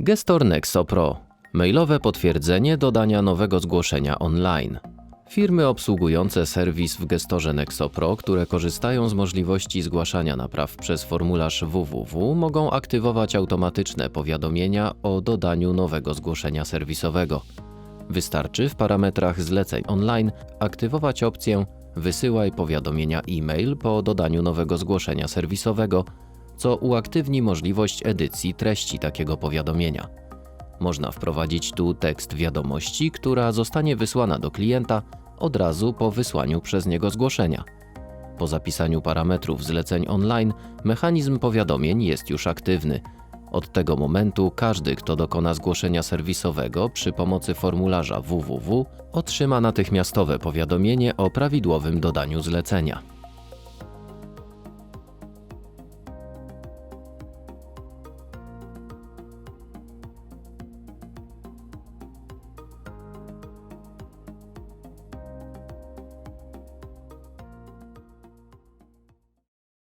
Gestor Nexo Pro. Mailowe potwierdzenie dodania nowego zgłoszenia online. Firmy obsługujące serwis w gestorze Nexo Pro, które korzystają z możliwości zgłaszania napraw przez formularz www, mogą aktywować automatyczne powiadomienia o dodaniu nowego zgłoszenia serwisowego. Wystarczy w parametrach zleceń online aktywować opcję Wysyłaj powiadomienia e-mail po dodaniu nowego zgłoszenia serwisowego, co uaktywni możliwość edycji treści takiego powiadomienia. Można wprowadzić tu tekst wiadomości, która zostanie wysłana do klienta od razu po wysłaniu przez niego zgłoszenia. Po zapisaniu parametrów zleceń online, mechanizm powiadomień jest już aktywny. Od tego momentu każdy, kto dokona zgłoszenia serwisowego przy pomocy formularza www, otrzyma natychmiastowe powiadomienie o prawidłowym dodaniu zlecenia.